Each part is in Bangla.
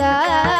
যায়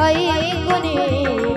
হয়ে গুণে